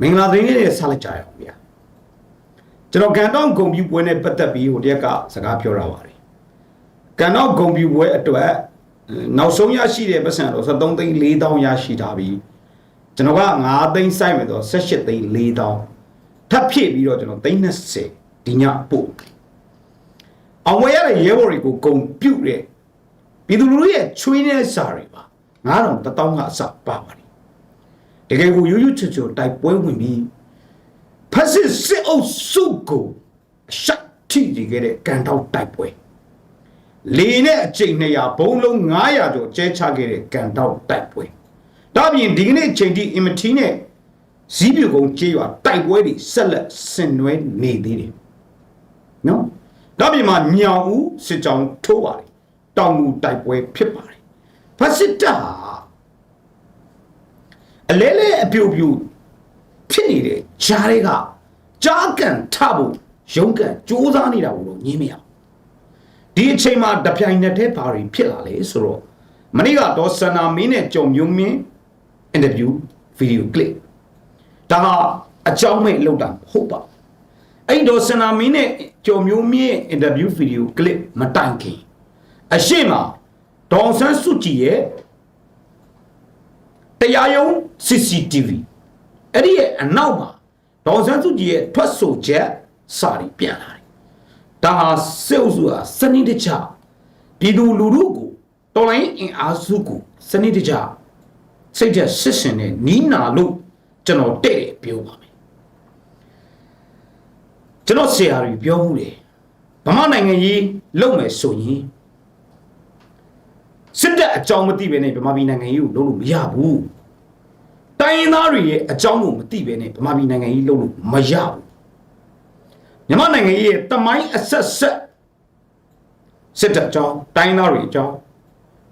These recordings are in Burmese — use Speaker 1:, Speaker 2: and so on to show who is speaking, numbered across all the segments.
Speaker 1: မင်္ဂလာသတင်းလေးတွေဆက်လိုက်ကြရအောင်ဗျာကျွန်တော်ကန်တော့ဂုံပြူပွဲနဲ့ပတ်သက်ပြီးဟိုတရက်ကစကားပြောတာပါတယ်ကန်တော့ဂုံပြူပွဲအတွက်နောက်ဆုံးရရှိတဲ့ပတ်စံတော့73သိန်း4000ရရှိထားပြီးကျွန်တော်က9သိန်းစိုက်မယ်တော့18သိန်း4000ထပ်ဖြည့်ပြီးတော့ကျွန်တော်သိန်း20ဒီညပို့အောင်ဝယ်ရတဲ့ရဲဘော်တွေကိုဂုံပြုတ်တဲ့ပြည်သူလူထုရဲ့ချွေးတဲ့စာတွေပါ9000 1000ကအစပါပါတယ် တကယ်ကိုရိုးရိုးချွတ်ချွတ်တိုက်ပွဲဝင်ပြီးဖက်စစ်စစ်အုပ်စုကိုအရှက်ထိနေခဲ့တဲ့ကန်တောက်တိုက်ပွဲလေနဲ့အချိန်200ဘုံလုံး900ကျော်ကျဲချခဲ့တဲ့ကန်တောက်တိုက်ပွဲဒါပြင်ဒီကနေ့အချိန်ထိအင်မတီနဲ့ဇီးပြူကုန်းကျေးရွာတိုက်ပွဲတွေဆက်လက်ဆင်နွှဲနေသေးတယ်နော်ဒါပြင်မှာညောင်ဦးစစ်ကြောင်းထိုးပါတယ်တောင်ငူတိုက်ပွဲဖြစ်ပါတယ်ဖက်စစ်တပ်ဟာ အလဲလဲအပြိုပြိုဖြစ်နေတဲ့ဂျားတွေကကြားကန်ထဖို့ရုန်းကန်စူးစမ်းနေတာကိုတော့ညင်းမရဘူးဒီအချိန်မှာတပြိုင်နက်တည်းဘာတွေဖြစ်လာလဲဆိုတော့မနေ့ကတော့ဆန္နာမင်းနဲ့ကြော်မျိုးမင်းအင်တာဗျူးဗီဒီယိုကလစ်ဒါဟာအကြောင်းမဲ့လောက်တာမဟုတ်ပါဘူးအဲ့တော့ဆန္နာမင်းနဲ့ကြော်မျိုးမင်းအင်တာဗျူးဗီဒီယိုကလစ်မတိုင်ခင်အရှိမဒေါန်ဆန်းစုကြည်ရဲ့ တရားရုံး CCTV အဲ့ဒီရဲ့အနောက်မှာဒေါ်စန်းစုကြည်ရဲ့ထွက်ဆိုချက်စာရီပြန်လာတယ်။ဒါဟာစေအုပ်စုဟာစနစ်တကျပြည်သူလူထုကိုတော်လိုင်းအင်အားစုကိုစနစ်တကျစိတ်ချက်ဆစ်ရှင်နဲ့နီးနာလို့ကျွန်တော်တဲ့တယ်ပြောပါမယ်။ကျွန်တော်ဆရာကြီးပြောမှုတယ်ဗမာနိုင်ငံကြီးလုံမယ်ဆိုရင် စစ်တပ်အကြောင်းမသိပဲနဲ့ဗမာပြည်နိုင်ငံကြီးကိုလုပ်လို့မရဘူးတိုင်းရင်းသားတွေရဲ့အကြောင်းကိုမသိပဲနဲ့ဗမာပြည်နိုင်ငံကြီးလုပ်လို့မရဘူးမြန်မာနိုင်ငံကြီးရဲ့တမိုင်းအဆက်ဆက်စစ်တပ်အကြောင်းတိုင်းရင်းသားတွေအကြောင်း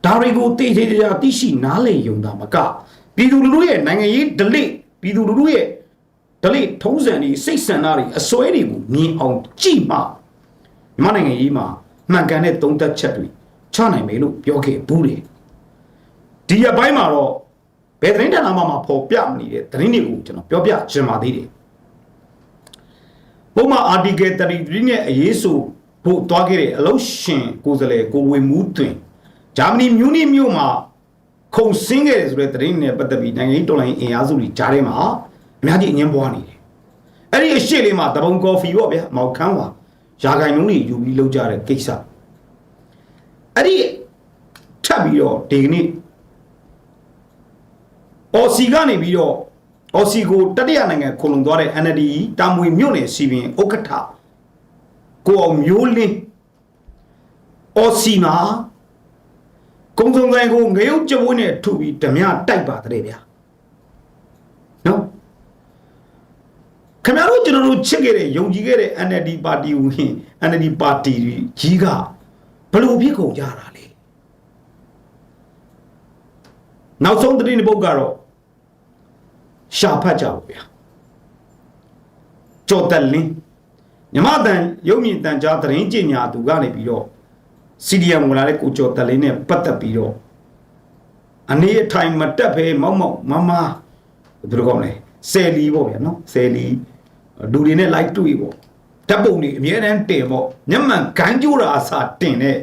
Speaker 1: ဒါတွေကိုတည်တည်ကြသိရှိနားလည်ယုံတာမကပြည်သူလူထုရဲ့နိုင်ငံရေးဒလိပြည်သူလူထုရဲ့ဒလိထုံးစံတွေစိတ်ဆန္ဒတွေအစွဲတွေကိုမြင်အောင်ကြည့်မှမြန်မာနိုင်ငံကြီးမှာမှန်ကန်တဲ့သုံးသက်ချက်တွေ ချနိုင်မယ်လို့ပြောခဲ့ဘူးတယ်ဒီရပိုင်းမှာတော့ဘယ်သတင်းဌာနမှမဖော်ပြမနေတဲ့သတင်းတွေကိုကျွန်တော်ပြောပြချင်ပါသေးတယ်ပုံမှန် article 33နဲ့အရေးဆိုဖို့တွားခဲ့တဲ့အလုရှင်ကိုယ်စားလှယ်ကိုဝေမူးတွင်ဂျာမနီမြူးနီမြို့မှာခုံဆင်းခဲ့တယ်ဆိုတဲ့သတင်းနဲ့ပတ်သက်ပြီးနိုင်ငံရေးတော်လှန်ရေးအင်အားစုတွေကြားထဲမှာအများကြီးအငင်းပွားနေတယ်အဲ့ဒီအရှိလေးမှာတပုံကော်ဖီပေါ့ဗျာမောက်ခမ်းပါရာဂိုင်နှုန်းတွေယူပြီးလောက်ကြတဲ့ကိစ္စ အဲ့ဒီထပ်ပြီးတော့ဒီကနေ့အော်စီကနေပြီးတော့အော်စီကိုတတိယနိုင်ငံခုံလုံသွားတဲ့ NLD တာမွေမြို့နယ်စီပင်ဥက္ကဋ္ဌကိုအောင်မျိုးလင်းအော်စီမှာကုံစုံဆိုင်ကိုငရုတ်ကြဝင်းနဲ့ထုပြီးဓမြတိုက်ပါတဲ့ဗျာနော်ခင်ဗျားတို့ကျွန်တော်တို့ချစ်ခဲ့တဲ့ယုံကြည်ခဲ့တဲ့ NLD ပါတီဝင် NLD ပါတီကြီးက ဘလို့ဖြစ်ကုန်ကြတာလဲနောက်ဆုံးသတင်းတစ်ပုဒ်ကတော့ရှာဖတ်ကြပါဗျာကြော်တက်လင်းမြမတန်ရုပ်မြင်တန်ကြားသတင်းကြညာသူကနေပြီးတော့ CDM ဝင်လာတဲ့ကိုကြော်တက်လင်းနဲ့ပတ်သက်ပြီးတော့အနေအထိုင်မတက်ဖဲမောက်မောက်မမဘယ်လိုကောင်းလဲဆယ်လီပေါ့ဗျာနော်ဆယ်လီလူတွေနဲ့ like တွေ့ပေါ့ ဓာတ်ပုံတွေအများအားတင်ပေါ့ညမှန်ဂန်းကြိုးတာအစားတင်တဲ့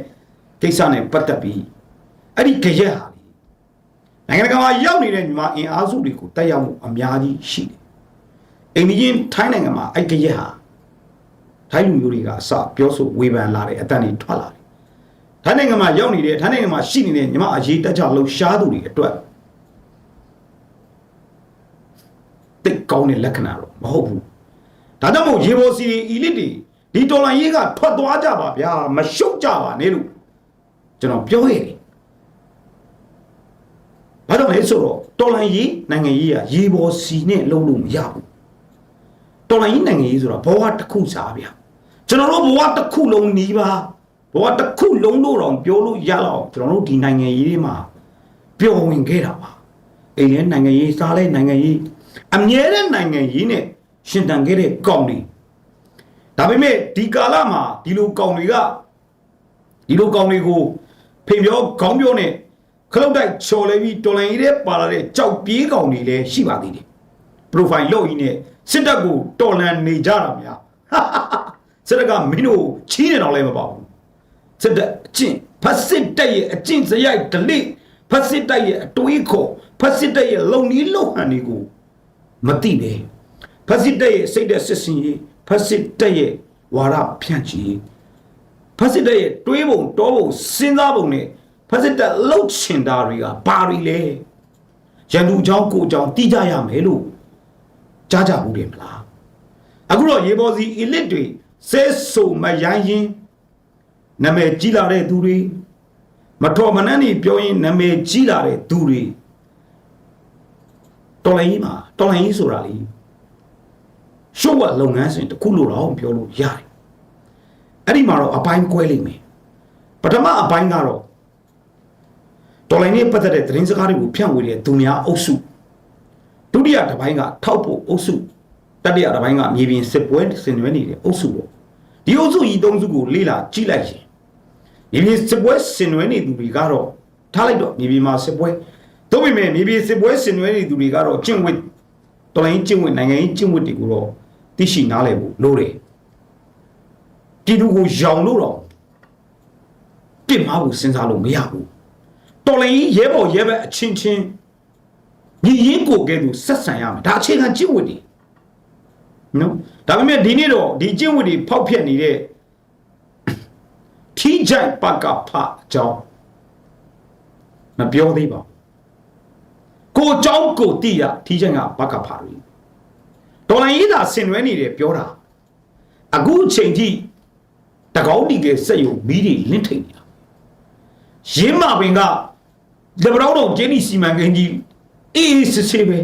Speaker 1: ကိစ္စနဲ့ပတ်သက်ပြီးအဲ့ဒီကြရက်ဟာနိုင်ငံတကာမှာရောက်နေတဲ့မြန်မာအင်အားစုတွေကိုတက်ရောက်မှုအများကြီးရှိတယ်။အိမ်ကြီးထိုင်းနိုင်ငံမှာအဲ့ကရက်ဟာထိုင်းလူမျိုးတွေကအစပြောဆိုဝေဖန်လာတဲ့အတန်တွေထွက်လာတယ်။ထိုင်းနိုင်ငံမှာရောက်နေတဲ့ထိုင်းနိုင်ငံမှာရှိနေတဲ့မြန်မာအရေးတက်ကြလှုပ်ရှားသူတွေအတွက်တိတ်ကောင်းတဲ့လက္ခဏာတော့မဟုတ်ဘူး။ ဒါကြောင့်မို့ရေဘော်စီတွေ elite တွေဒီတော်လိုင်းရေးကထွက်သွားကြပါဗျာမရှုပ်ကြပါနဲ့လို့ကျွန်တော်ပြောရတယ်ဘာကြောင့်လဲဆိုတော့တော်လိုင်းရေးနိုင်ငံရေးကရေပေါ်စီနဲ့လုံးလို့မရဘူးတော်လိုင်းရေးနိုင်ငံရေးဆိုတာဘဝတစ်ခုစားဗျာကျွန်တော်တို့ဘဝတစ်ခုလုံးနီးပါဘဝတစ်ခုလုံးလို့တော့ပြောလို့ရတော့ကျွန်တော်တို့ဒီနိုင်ငံရေးတွေမှာပျော်ဝင်ခဲ့တာပါအိမ်ရဲ့နိုင်ငံရေးစားလဲနိုင်ငံရေးအမြဲတမ်းနိုင်ငံရေးနဲ့ ရှင်တန်ခဲ့တဲ့ကောင်းတွေဒါပေမဲ့ဒီကာလမှာဒီလိုကောင်းတွေကဒီလိုကောင်းတွေကိုဖေပြောခေါင်းပြောနဲ့ခလုတ်တိုက်ချော်လဲပြီးတော်လိုင်းကြီးတဲ့ပါလာတဲ့ကြောက်ပြေးကောင်တွေလည်းရှိပါသေးတယ် profile လုပ်ရင်းနဲ့စစ်တပ်ကိုတော်လန်နေကြတာများစစ်တပ်ကမင်းတို့ချီးနေတော့လည်းမပေါ့ဘူးစစ်တပ်အကျင့်ဖက်စစ်တပ်ရဲ့အကျင့်စရိုက်ဒလိဖက်စစ်တပ်ရဲ့အတွေးခေါ်ဖက်စစ်တပ်ရဲ့လုံနီးလုံဟန်တွေကိုမသိပဲ ဖက်စစ်တပ်ရဲ့စိတ်သက်စစ်စင်ရေးဖက်စစ်တပ်ရဲ့ဝါရဖြန့်ချီရေးဖက်စစ်တပ်ရဲ့တွေးပုံတောပုံစဉ်းစားပုံနဲ့ဖက်စစ်တပ်လှုပ်ချင်တာတွေကဘာတွေလဲရန်သူเจ้าကိုเจ้าတိကြရမယ်လို့ကြားကြဘူးတယ်မလားအခုတော့ရေပေါ်စီ elite တွေဆဲဆုံမရိုင်းရင်နာမည်ကြီးလာတဲ့သူတွေမတော်မနှမ်းနေပြောရင်နာမည်ကြီးလာတဲ့သူတွေတော်လိုင်းကြီးမှာတော်လိုင်းကြီးဆိုတာလေ ရှုပ်ဝလုပ်ငန်းစဉ်တစ်ခုလို့တော့ပြောလို့ရတယ်အဲ့ဒီမှာတော့အပိုင်းကွဲလိမ့်မယ်ပထမအပိုင်းကတော့တော်လိုင်းနဲ့ပတ်သက်တဲ့သတင်းစကားတွေကိုဖြန့်ဝေတဲ့သူများအုပ်စုဒုတိယတစ်ပိုင်းကထောက်ဖို့အုပ်စုတတိယတစ်ပိုင်းကမြေပြင်စစ်ပွဲဆင်နွှဲနေတဲ့အုပ်စုပေါ့ဒီအုပ်စုကြီးသုံးစုကိုလေ့လာကြည့်လိုက်ရင်မြေပြင်စစ်ပွဲဆင်နွှဲနေသူတွေကတော့ထားလိုက်တော့မြေပြင်မှာစစ်ပွဲသို့ပေမဲ့မြေပြင်စစ်ပွဲဆင်နွှဲနေသူတွေကတော့ကျင့်ဝတ်တော်လိုင်းကျင့်ဝတ်နိုင်ငံရေးကျင့်ဝတ်တွေကိုတော့ သိရှိနားလည်ဖို့လိုတယ်ပြည်သူကိုရောင်လို့တော့ပြစ်မှားဖို့စဉ်းစားလို့မရဘူးတော်လိုင်းရဲဘော်ရဲဘက်အချင်းချင်းညီရင်းကိုကဲသူဆက်ဆံရမယ်ဒါအခြေခံကျင့်ဝတ်တွေနော်ဒါပေမဲ့ဒီနေ့တော့ဒီကျင့်ဝတ်တွေဖောက်ဖျက်နေတဲ့ထီးကြိုက်ပကဖအကြောင်းမပြောသေးပါဘူးကိုအကြောင်းကိုတိရထီးကြိုက်ကပကဖတွေ ဒေါ်လာရေးသာဆင်နွှဲနေတယ်ပြောတာအခုအချိန်ထိတကောင်းတီကစက်ရုံမီးတွေလင့်ထိန်နေတာရင်းမာပင်ကလက်ပတော်တော်ကျင်းဒီစီမံကိန်းကြီးအေးအေးစစ်စစ်ပဲ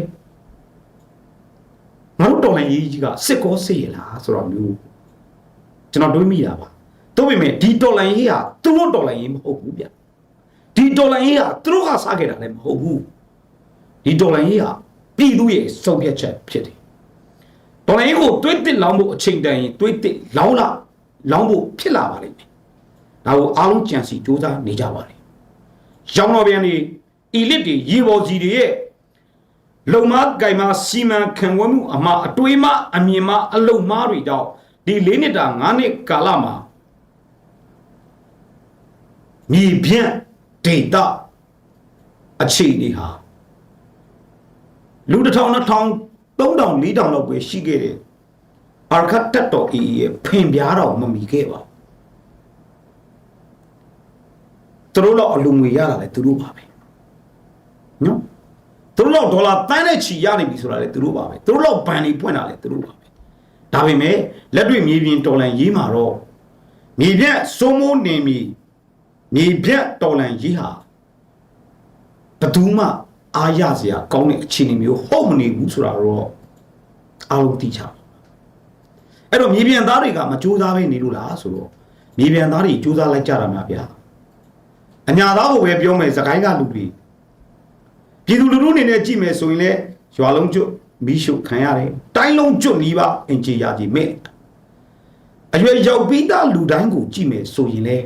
Speaker 1: ငါတို့တော်လိုင်းရေးကြီးကစစ်ကောစစ်ရလားဆိုတော့မျိုးကျွန်တော်တွေးမိတာပါတို့ပေမဲ့ဒီတော်လိုင်းရေးဟာသူတို့တော်လိုင်းရေးမဟုတ်ဘူးဗျဒီတော်လိုင်းရေးဟာသူတို့ကစားခဲ့တာလည်းမဟုတ်ဘူးဒီတော်လိုင်းရေးဟာပြည်သူရဲ့စုံဖြတ်ချက်ဖြစ်တယ် တော်လိုင်းရေးကိုတွေးတစ်လောင်းဖို့အချိန်တန်ရင်တွေးတစ်လောင်းလာလောင်းဖို့ဖြစ်လာပါလိမ့်မယ်ဒါကိုအားလုံးကြံစီစူးစမ်းနေကြပါလိမ့်ရောင်တော်ပြန်ဒီအီလစ်တွေရေဘော်စီတွေရဲ့လုံမဂိုင်မစီမံခံဝဲမှုအမအတွေးမအမြင်မအလုံမားတွေတော့ဒီ၄နှစ်တာ၅နှစ်ကာလမှာမြေပြန့်ဒေတာအခြေအနေဟာလူတစ်ထောင်နှစ်ထောင် သုံးထောင်လေးထောင်လောက်ပဲရှိခဲ့တယ်အာခတ်တက်တော်အီရဲ့ဖင်ပြားတော်မမီခဲ့ပါဘူးသူတို့တော့အလူငွေရတာလေသူတို့ပါပဲနော်သူတို့တော့ဒေါ်လာတန်းနဲ့ချီရနေပြီဆိုတာလေသူတို့ပါပဲသူတို့တော့ဘန်တွေပွင့်တာလေသူတို့ပါပဲဒါပေမဲ့လက်တွေ့မြေပြင်တော်လန်ရေးမှာတော့မြေပြန့်စိုးမိုးနေမီမြေပြန့်တော်လန်ရေးဟာဘယ်သူမှ အားရစရာကောင်းတဲ့အခြေအနေမျိုးဟုတ်မနေဘူးဆိုတာတော့အားလုံးသိချပါအဲ့တော့မြေပြန်သားတွေကမကြိုးစားပဲနေလို့လားဆိုတော့မြေပြန်သားတွေကြိုးစားလိုက်ကြတာများဗျာအညာသားကိုပဲပြောမယ်စကိုင်းကလူတွေပြည်သူလူထုအနေနဲ့ကြည့်မယ်ဆိုရင်လေရွာလုံးကျွတ်မီးရှို့ခံရတယ်တိုင်းလုံးကျွတ်နီးပါအင်ဂျီယာကြီးမဲ့အရွယ်ရောက်ပြီးသားလူတိုင်းကိုကြည့်မယ်ဆိုရင်လေ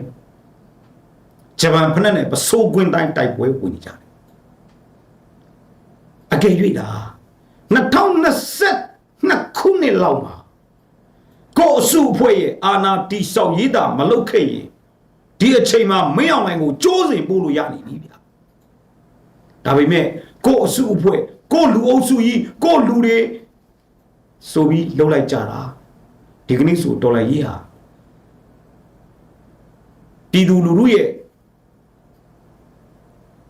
Speaker 1: ဂျပန်ဖက်နဲ့ပစိုးကွင်းတိုင်းတိုက်ပွဲဝင်ကြတယ် အကယ်၍တာ2022ခုနှစ်လောက်မှာကိုအစုအဖွဲ့ရဲ့အာနာတီဆောက်ရေးတာမလုပ်ခဲ့ရင်ဒီအချိန်မှာမင်းအောင်နိုင်ကိုကြိုးစင်ပို့လို့ရနေပြီဗျာဒါပေမဲ့ကိုအစုအဖွဲ့ကိုလူအုပ်စုကြီးကိုလူတွေဆိုပြီးလှုပ်လိုက်ကြတာဒီကနေ့ဆိုဒေါ်လာရေးဟာပြည်သူလူထုရဲ့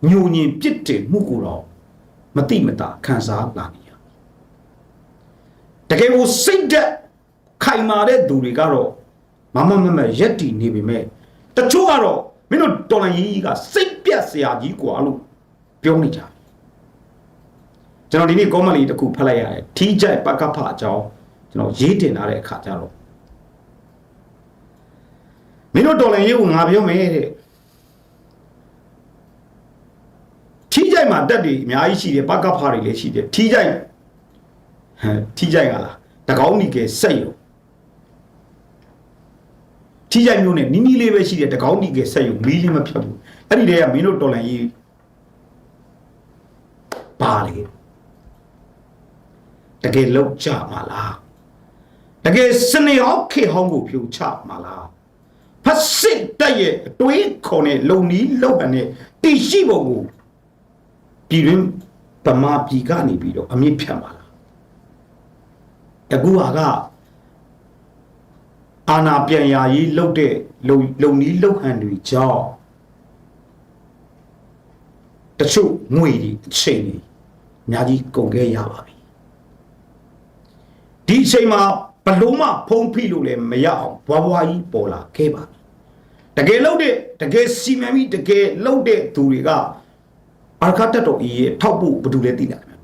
Speaker 1: ညုံညင်ပြစ်တယ်မှုကိုတော့ မတိမတာခံစားလာနေရတကယ်ကိုစိတ်သက်ခိုင်မာတဲ့သူတွေကတော့မမမမရက်တီနေပေမဲ့တချို့ကတော့မင်းတို့တော်လိုင်းကြီးကစိတ်ပြတ်စရာကြီးกว่าလို့ပြောနေကြတယ်ကျွန်တော်ဒီနေ့ comment လေးတစ်ခုဖတ်လိုက်ရတယ်ထီးကြိုက်ပကဖအကြောင်းကျွန်တော်ရေးတင်ထားတဲ့အခါကျတော့မင်းတို့တော်လိုင်းကြီးကိုငါပြောမယ်တဲ့ ကြိုက်မှာတက်တွေအများကြီးရှိတယ်ပကဖတွေလည်းရှိတယ်ထီးကြိုက်ဟမ်ထီးကြိုက်ကလားတကောင်းနီကဲစက်ရုံထီးကြိုက်မျိုးနဲ့နီးနီးလေးပဲရှိတယ်တကောင်းနီကဲစက်ရုံမီးလေးမဖြတ်ဘူးအဲ့ဒီတည်းကမင်းတို့တော်လန်ကြီးပါလေတကယ်လောက်ကြမှာလားတကယ်စနေဟောက်ခေဟောင်းကိုဖြူချမှာလားဖတ်စစ်တက်ရဲ့အတွေးခေါ်နဲ့လုံနီးလုံဟန်နဲ့တိရှိပုံကို ပြည်တွင်းဗမာပြည်ကနေပြီးတော့အမြင့်ဖြတ်ပါလားတကူဟာကအာနာပြန်ရာကြီးလှုပ်တဲ့လုံလုံနီးလုံဟန်တွေကြောင့်တချို့ငွေတွေအချိန်တွေအများကြီးကုန်ခဲ့ရပါပြီဒီအချိန်မှာဘလုံးမဖုံးဖိလို့လည်းမရအောင်ဘွားဘွားကြီးပေါ်လာခဲ့ပါပြီတကယ်လှုပ်တဲ့တကယ်စီမံပြီးတကယ်လှုပ်တဲ့သူတွေက အာခတ်တက်တော်ကြီးရဲ့ထောက်ဖို့ဘယ်သူလဲသိလားခင်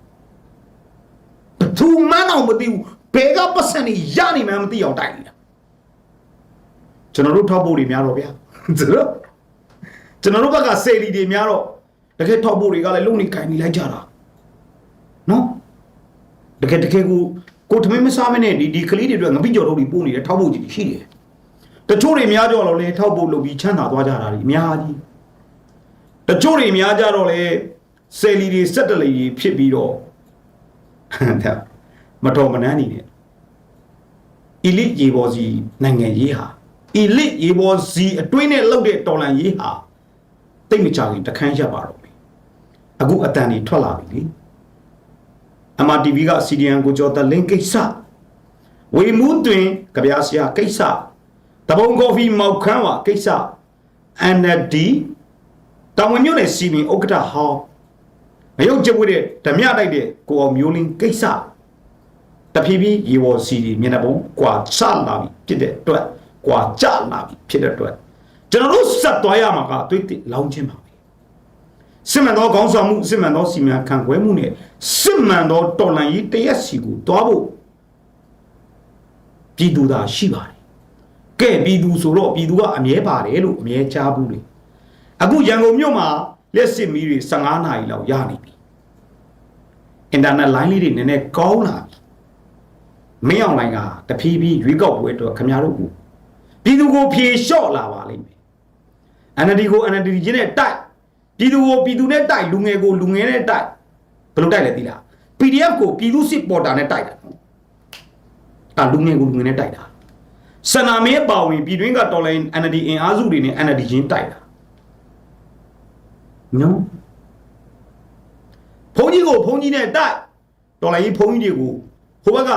Speaker 1: ဗျဘသူမှန်းအောင်မသိဘူးဘယ်ကပတ်စံနေရနေမှန်းမသိအောင်တိုင်နေတာကျွန်တော်တို့ထောက်ဖို့တွေများတော့ဗျာဆိုတော့ကျွန်တော်တို့ဘက်ကစေလီတွေများတော့တကယ်ထောက်ဖို့တွေကလည်းလုံနေကင်နေလိုက်ကြတာနော်တကယ်တကယ်ကိုကိုထမင်းမစားမနဲ့ဒီဒီကလေးတွေအတွက်ငပိကြော်တို့တွေပို့နေတဲ့ထောက်ဖို့ကြီးရှိတယ်တချို့တွေများကြော်တော့လေထောက်ဖို့လုပ်ပြီးချမ်းသာသွားကြတာတွေအများကြီး တချို့တွေများကြတော့လေဆယ်လီတွေစက်တလီတွေဖြစ်ပြီးတော့ဒါမတော်မနှမ်းနေတယ် elite ရေပေါ်စီနိုင်ငံရေးဟာ elite ရေပေါ်စီအတွင်းနဲ့လောက်တဲ့တော်လန်ရေးဟာတိတ်မကြခင်တခန်းရက်ပါတော့ပြီအခုအတန်တွေထွက်လာပြီလေ MRTV က CDN ကိုကြော်တဲ့လင်းကိစ္စဝေမှုတွင်ကြပြားစရာကိစ္စတပုံကော်ဖီမောက်ခမ်းဝကိစ္စ NLD တောင်ဝင်မြို့နယ်စီမင်ဥက္ကဋ္ဌဟောင်းမရုပ်ကျဝတ်တဲ့ဓမြတိုက်တဲ့ကိုအောင်မျိုးလင်းကိစ္စတဖြည်းဖြည်းရေဝစီဒီမျက်နှာပုံကွာချလာပြီဖြစ်တဲ့အတွက်ကွာကြလာပြီဖြစ်တဲ့အတွက်ကျွန်တော်တို့ဆက်သွားရမှာကသွေးတစ်လောင်းချင်းပါပဲစစ်မှန်သောခေါင်းဆောင်မှုစစ်မှန်သောစီမံခန့်ခွဲမှုနဲ့စစ်မှန်သောတော်လှန်ရေးတရက်စီကိုတွားဖို့ပြည်သူသာရှိပါတယ်ကဲပြည်သူဆိုတော့ပြည်သူကအမြဲပါတယ်လို့အမြဲကြားဘူးလေ အခုရန်ကုန်မြို့မှာလက်စစ်မီးတွေ15နာရီလောက်ရနေပြီအင်တာနက်လိုင်းလေးတွေနည်းနည်းကောင်းလာပြီမင်းအောင်လိုင်းကတဖြည်းဖြည်းရွေးကောက်ပွဲအတွက်ခင်ဗျားတို့ကိုပြည်သူကိုဖြေလျှော့လာပါလိမ့်မယ် NLD ကို NLD ချင်းနဲ့တိုက်ပြည်သူကိုပြည်သူနဲ့တိုက်လူငယ်ကိုလူငယ်နဲ့တိုက်ဘယ်လိုတိုက်လဲသိလား PDF ကိုပြည်သူစစ်ပေါ်တာနဲ့တိုက်တာနော်အာလူငယ်ကိုလူငယ်နဲ့တိုက်တာစနာမင်းပါဝင်ပြည်တွင်းကတော်လိုင်း NLD အင်အားစုတွေနဲ့ NLD ချင်းတိုက်တာ နော်ဘုန်းကြီးကိုဘုန်းကြီးနဲ့တိုက်တော်လိုင်းကြီးဘုန်းကြီးတွေကိုဟိုဘက်က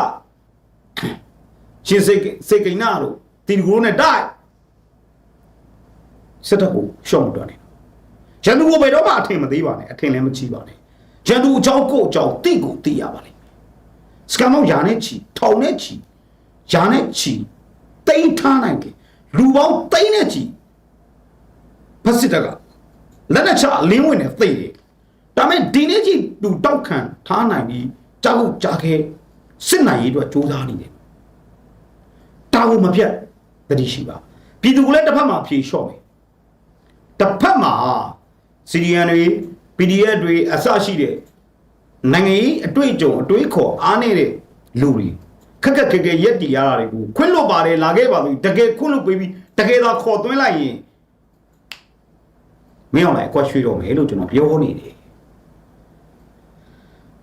Speaker 1: ရှင်စိတ်စိတ်ကိန်းနာတို့တီဂရိုးနဲ့တိုက်စက်တပ်ကိုရှော့မတော်နဲ့ရန်သူကိုဘယ်တော့မှအထင်မသေးပါနဲ့အထင်လည်းမချီပါနဲ့ရန်သူအကြောင်းကိုအကြောင်းတိကိုသိရပါလိမ့်မယ်စကမောက်ယာနဲ့ချီထောင်နဲ့ချီယာနဲ့ချီတိမ့်ထားနိုင်တယ်လူပေါင်းတိမ့်နဲ့ချီဖက်စစ်တပ်က လက်နဲ့ချအလင်းဝင်နဲ့သိတယ်ဒါပေမဲ့ဒီနေ့ကြီးသူတောက်ခံထားနိုင်ပြီးကြောက်ကြခဲစစ်နိုင်ရေးအတွက်စူးစမ်းနေတယ်တာဝန်မပြတ်တတိရှိပါပြည်သူကလည်းတစ်ဖက်မှာဖြေလျှော့မယ်တစ်ဖက်မှာ CDN တွေ PDF တွေအစရှိတဲ့နိုင်ငံရေးအတွေ့အကြုံအတွေးခေါ်အားနေတဲ့လူတွေခက်ခက်ခဲခဲရက်တီရတာတွေကိုခွင့်လွတ်ပါတယ်လာခဲ့ပါပြီတကယ်ခွင့်လွတ်ပေးပြီးတကယ်သာခေါ်သွင်းလိုက်ရင် မင်းအောင်လိုက်အကွက်ရွှေ့တော့မယ်လို့ကျွန်တော်ပြောနေတယ်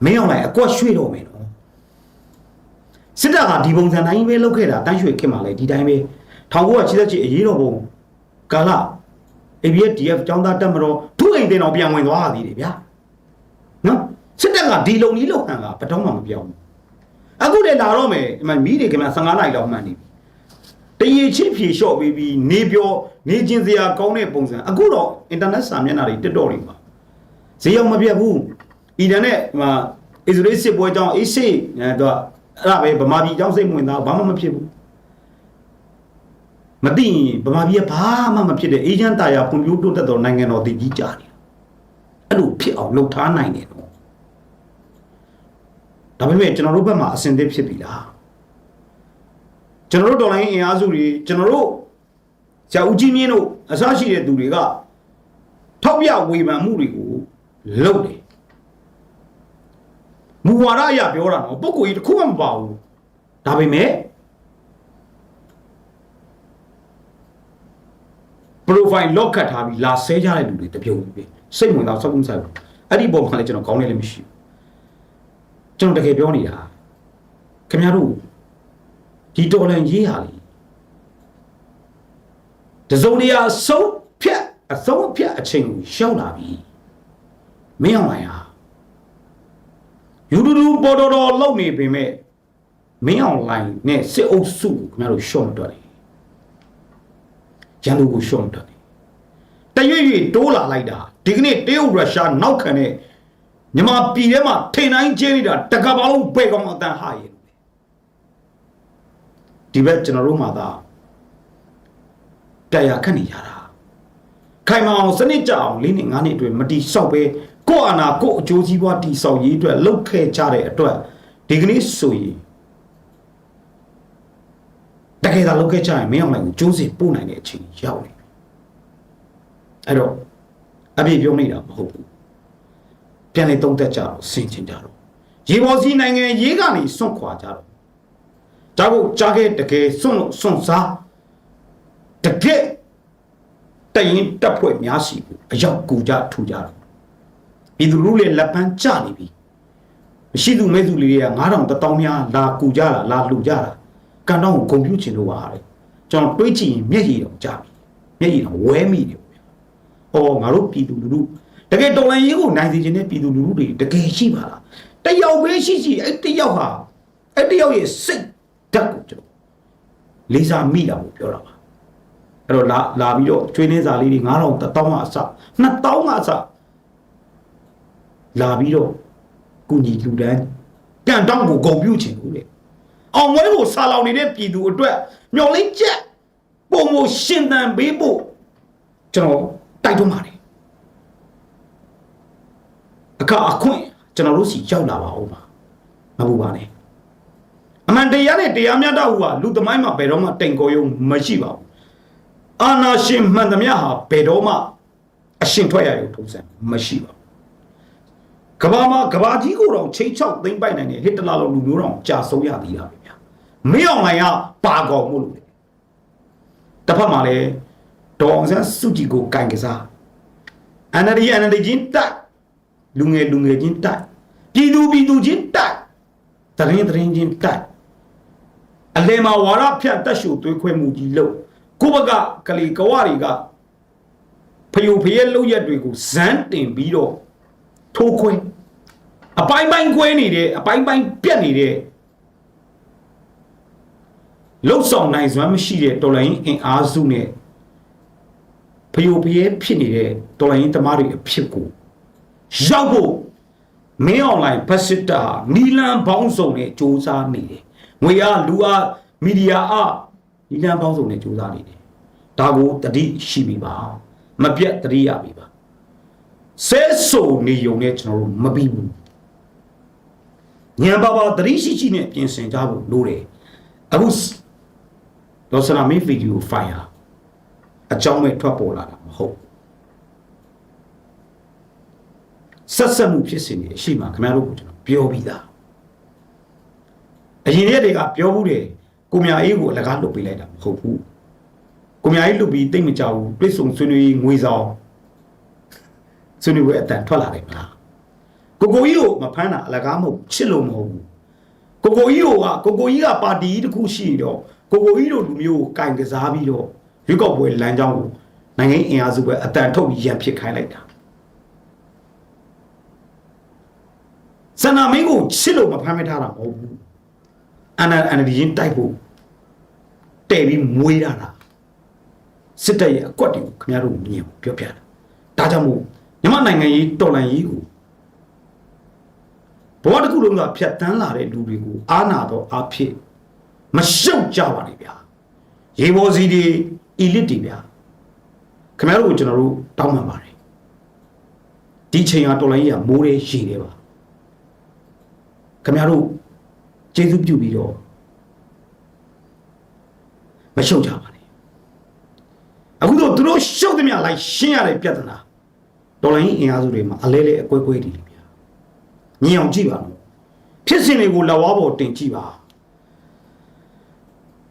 Speaker 1: မင်းအောင်လိုက်အကွက်ရွှေ့တော့မယ်နော်စစ်တပ်ကဒီပုံစံတိုင်းပဲလုပ်ခဲ့တာတန်းရွှေခင်ပါလေဒီတိုင်းပဲ1987အရေးတော်ပုံကာလ ABSDF ចောင်းသားတက်မတော်သူ့အိမ်တင်တော်ပြန်ဝင်သွားသေးတယ်ဗျာနော်စစ်တပ်ကဒီလုံကြီးလုံဟန်ကဘယ်တော့မှမပြောင်းဘူးအခုတည်းလာတော့မယ်ဒီမှာမီးတွေခင်ဗျ15နာရီလောက်မှန်နေပြီ တရေချင်းဖြေလျှော့ပေးပြီးနေပြောနေချင်းစရာကောင်းတဲ့ပုံစံအခုတော့အင်တာနက်စာမျက်နှာတွေတက်တော့တွေမှာဈေးရောက်မပြတ်ဘူးအီရန်နဲ့ဟိုအစ္စရေးစစ်ပွဲကြောင့်အေးဆေးအဲတော့အဲ့ဒါပဲဗမာပြည်အကြောင်းစိတ်ဝင်သားဘာမှမဖြစ်ဘူးမသိရင်ဗမာပြည်ကဘာမှမဖြစ်တဲ့အေဂျင့်တာယာဖွံ့ဖြိုးတိုးတက်သောနိုင်ငံတော်တည်ကြီးကြတယ်အဲ့လိုဖြစ်အောင်လှုပ်ထားနိုင်တယ်တော့ဒါပေမဲ့ကျွန်တော်တို့ဘက်မှာအစင်သစ်ဖြစ်ပြီလား ကျွန်တော်တို့ဒေါ်လာရင်းအင်အားစုတွေကျွန်တော်တို့ဆရာဦးကြီးမြင့်တို့အစရှိတဲ့သူတွေကထောက်ပြဝေဖန်မှုတွေကိုလုပ်တယ်မူဝါဒအရပြောတာနော်ပုံကိုကြီးတစ်ခုမှမပါဘူးဒါပေမဲ့ profile lock ခတ်ထားပြီးလာဆဲကြတဲ့လူတွေတပြုံကြီးပဲစိတ်ဝင်စားစောက်ကူးစားဘူးအဲ့ဒီပုံမှာလည်းကျွန်တော်ကောင်းတယ်လည်းမရှိဘူးကျွန်တော်တကယ်ပြောနေတာခင်ဗျားတို့ ဒီတော်လန်ရေးဟာလေတစုံတရာဆုံးဖြတ်အဆုံးဖြတ်အချိန်ကိုရောက်လာပြီမင်းအောင်လိုက်ဟာယူတူတူပေါ်တော်တော်လုံနေပေမဲ့မင်းအောင်လိုင်းနဲ့စစ်အုပ်စုကိုခင်ဗျားတို့ရှော့မတွက်လေရန်သူကိုရှော့မတွက်လေတရွေ့ရွေ့တိုးလာလိုက်တာဒီကနေ့တရုတ်ရုရှားနောက်ခံတဲ့မြန်မာပြည်ထဲမှာထိန်တိုင်းကျင်းနေတာတကဘာလုံးဘယ်ကောင်အတန်ဟာရဲ့ ဒီဘက်ကျွန်တော်တို့မှာသာတရားခတ်နေကြတာခိုင်မအောင်စနစ်ကြအောင်လေးနှစ်ငါးနှစ်အတွင်းမတီဆောက်ပဲကိုယ့်အာဏာကိုယ့်အကျိုးစီးပွားတီဆောက်ရေးအတွက်လှုပ်ခဲ့ကြတဲ့အတွက်ဒီကနေ့ဆိုရင်တကယ်သာလှုပ်ခဲ့ကြရင်မင်းအောင်လိုက်ကိုကျိုးစီပို့နိုင်တဲ့အချိန်ရောက်နေပြီအဲ့တော့အပြည့်ပြောနေတာမဟုတ်ဘူးပြန်လေတုံးသက်ကြတော့ဆင်ချင်ကြတော့ရေပေါ်စီနိုင်ငံရေးကနေစွန့်ခွာကြတော့ ဒါကိုကြားခဲ့တကယ်စွန့်လို့စွန့်စားတကယ်တရင်တက်ဖွဲ့များရှိဘူးအရောက်ကူကြထူကြတော့ပြည်သူလူတွေလက်ပန်းကျနေပြီမရှိသူမဲသူလေးတွေက9000တတောင်းများလာကူကြတာလာလှူကြတာကန်တော့ကိုဂုံပြူချင်လို့ပါတဲ့ကျွန်တော်တွေးကြည့်ရင်မျက်ရည်တော့ကြပြီမျက်ရည်တော့ဝဲမိတယ်ဗျာ။အော်ငါတို့ပြည်သူလူထုတကယ်တော်လှန်ရေးကိုနိုင်စေခြင်းနဲ့ပြည်သူလူထုတွေတကယ်ရှိပါလားတယောက်ပဲရှိရှိအဲ့တယောက်ဟာအဲ့တယောက်ရဲ့စိတ် ဓာတ်ကိုကျွန်တော်လေးစားမိတာကိုပြောတာပါအဲ့တော့လာလာပြီးတော့ကျွေးနေစာလေးတွေ9000 1000ကအစ2000ကအစလာပြီးတော့ကုညီလူတန်းကန်တောင်းကိုဂုံပြုတ်ချင်လို့လေအောင်ဝဲကိုဆာလောင်နေတဲ့ပြည်သူအတွက်မျော်လင့်ချက်ပုံမရှင်သန်ပေးဖို့ကျွန်တော်တိုက်တွန်းပါတယ်အခါအခွင့်ကျွန်တော်တို့စီရောက်လာပါဦးပါမဟုတ်ပါနဲ့ အမှန်တရားနဲ့တရားမျှတမှုဟာလူသမိုင်းမှာဘယ်တော့မှတိမ်ကိုရုံမရှိပါဘူးအာနာရှင်မှန်သမျှဟာဘယ်တော့မှအရှင်ထွက်ရရုံထုံးစံမရှိပါဘူးကဘာမှာကဘာကြီးကိုတော့ချိန်ချောက်သိမ့်ပိုက်နိုင်တဲ့ဟစ်တလာလိုလူမျိုးတော်ကြာဆုံးရသေးတာပဲဗျာမင်းအောင်လိုင်ကပါကောင်မို့လို့လေတစ်ဖက်မှာလည်းဒေါအောင်ဆန်းစုကြည်ကိုကင်ကစားအန်နဒီအန်နဒီချင်းတက်လူငယ်လူငယ်ချင်းတိုက်ပြည်သူပြည်သူချင်းတိုက်တရင်တရင်ချင်းတိုက် အလဲမှာဝါရဖြတ်တက်ရှူသွေးခွဲမှုကြီးလို့ကိုဘကကလေးကဝတွေကဖယိုဖယဲလောက်ရက်တွေကိုဇန်းတင်ပြီးတော့ထိုးခွင်းအပိုင်းပိုင်းခွဲနေတဲ့အပိုင်းပိုင်းပြက်နေတဲ့လှုပ်ဆောင်နိုင်စွမ်းမရှိတဲ့တော်လိုင်းအင်အားစုနဲ့ဖယိုဖယဲဖြစ်နေတဲ့တော်လိုင်းသမားတွေအဖြစ်ကိုရောက်ဖို့မင်းအွန်လိုင်းဖက်စစ်တာနီလန်ဘောင်းစုံနဲ့စ조사နေတယ် ငွေအားလူအားမီဒီယာအားနီလန်ဘောင်းစုံနဲ့စ조사နေတယ်ဒါကိုတတိရှိပြီပါမပြတ်တတိရပြီပါဆဲဆိုနေုံနဲ့ကျွန်တော်တို့မပြီးဘူးညံပါပါတတိရှိရှိနဲ့ပြင်ဆင်ကြဖို့လိုတယ်အခုဒေါ်စနာမီဗီဒီယိုဖိုင်ဟာအကြောင်းမဲ့ထွက်ပေါ်လာတာမဟုတ်ဆက်ဆက်မှုဖြစ်စဉ်တွေအရှိမှခင်ဗျားတို့ကိုကျွန်တော်ပြောပြီးသား အရင်ရက်တွေကပြောဘူးတယ်ကိုမြအေးကိုအလကားလွတ်ပေးလိုက်တာမဟုတ်ဘူးကိုမြအေးလွတ်ပြီးတိတ်မကြဘူးပြည့်စုံဆွေးနွေးငွေဆောင်ဆွေးနွေးဝဲအတန်ထွက်လာတယ်မလားကိုကိုကြီးကိုမဖမ်းတာအလကားမဟုတ်ချစ်လို့မဟုတ်ဘူးကိုကိုကြီးကိုကကိုကိုကြီးကပါတီတစ်ခုရှိတော့ကိုကိုကြီးတို့လူမျိုးကိုကင်ကစားပြီးတော့ရွေးကောက်ပွဲလမ်းကြောင်းကိုနိုင်ငံအင်အားစုပဲအတန်ထုတ်ရန်ဖြစ်ခိုင်းလိုက်တာစန္ဒမင်းကိုချစ်လို့မဖမ်းမထားတာမဟုတ်ဘူး အန်အန်ဒီရင်တိုက်ဖို့တဲ့ပြီးမွေးရတာစစ်တပ်ရဲ့အကွက်တွေကိုခင်ဗျားတို့မြင်ပြောပြတာဒါကြောင့်မို့မြန်မာနိုင်ငံရေးတော်လှန်ရေးကိုဘဝတစ်ခုလုံးကဖြတ်တန်းလာတဲ့လူတွေကိုအာနာတော့အဖြစ်မရှုပ်ကြပါနဲ့ဗျာရေဘောစီတွေ elite တွေဗျာခင်ဗျားတို့ကိုကျွန်တော်တို့တောင်းပန်ပါတယ်ဒီချိန်ဟာတော်လှန်ရေးကမိုးရဲရေတယ်ပါခင်ဗျားတို့ ကျေးဇူးပြုပြီးတော့မရှုပ်ကြပါနဲ့အခုတော့သူတို့ရှုပ်သမျှလိုက်ရှင်းရတဲ့ပြဿနာဒေါ်လာရင်းအင်အားစုတွေမှာအလဲလဲအကွဲကွဲတည်တယ်ဗျာညင်အောင်ကြည့်ပါလို့ဖြစ်စဉ်တွေကိုလက်ဝါးပေါ်တင်ကြည့်ပါ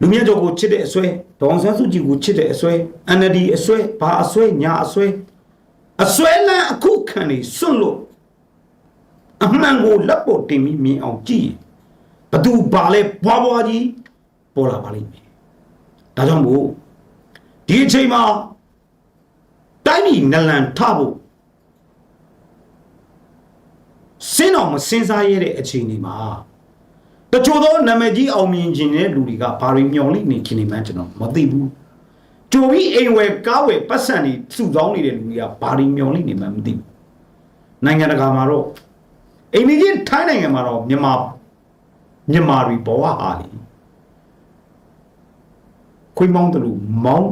Speaker 1: လူမြတ်ကျော်ကိုချစ်တဲ့အစွဲဒေါအောင်ဆန်းစုကြည်ကိုချစ်တဲ့အစွဲ NLD အစွဲဘာအစွဲညာအစွဲအစွဲလန်းအခုခံနေစွန့်လို့အမှန်ကိုလက်ပေါ်တင်ပြီးမြင်အောင်ကြည့်တ ဘသူပါလဲဘွားဘွားကြီးပေါ်လာပါလိမ့်မယ်ဒါကြောင့်မို့ဒီအချိန်မှာတိုင်းပြည်နလန်ထဖို့စင်းအောင်မစင်းစားရတဲ့အချိန်ဒီမှာတချို့သောနာမည်ကြီးအောင်မြင်ခြင်းတဲ့လူတွေကဘာတွေမျောလိမ့်နေခင်နေမှန်းကျွန်တော်မသိဘူးကြိုပြီးအိမ်ဝယ်ကားဝယ်ပတ်စံတွေစုဆောင်းနေတဲ့လူတွေကဘာတွေမျောလိမ့်နေမှန်းမသိဘူးနိုင်ငံတကာမှာတော့အိမ်ကြီးထိုင်းနိုင်ငံမှာတော့မြန်မာ မြန်မာတွေဘဝဟာလေခွေးမောင်းတယ်လို့မောင်း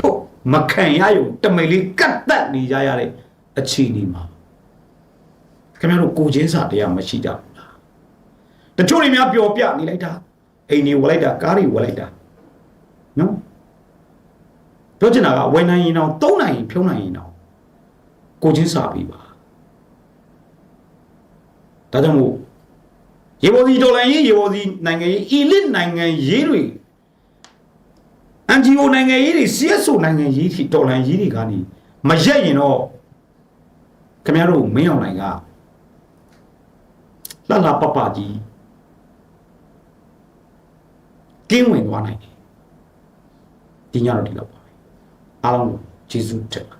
Speaker 1: ထုတ်မခံရရုံတမိန်လေးကတ်တက်နေကြရတဲ့အခြေအနေမှာခင်ဗျားတို့ကိုချင်းစာတရားမရှိကြဘူးလားတချို့တွေများပျော်ပြနေလိုက်တာအိမ်တွေဝယ်လိုက်တာကားတွေဝယ်လိုက်တာနော်ပြောချင်တာကဝယ်နိုင်ရင်တော့သုံးနိုင်ရင်ဖြုံးနိုင်ရင်တော့ကိုချင်းစာပြီးပါဒါကြောင့်မို့ ရေဘော်စီဒေါ်လာရေးရေဘော်စီနိုင်ငံရေး elite နိုင်ငံရေးတွေ NGO နိုင်ငံရေးတွေ CSO နိုင်ငံရေးထိဒေါ်လာရေးတွေကနေမရက်ရင်တော့ခင်ဗျားတို့မင်းအောင်နိုင်ကလှလှပပကြီးကင်းဝင်သွားနိုင်တယ်ဒီညတော့ဒီလောက်ပါပဲအားလုံးကိုကျေးဇူးတင်ပါ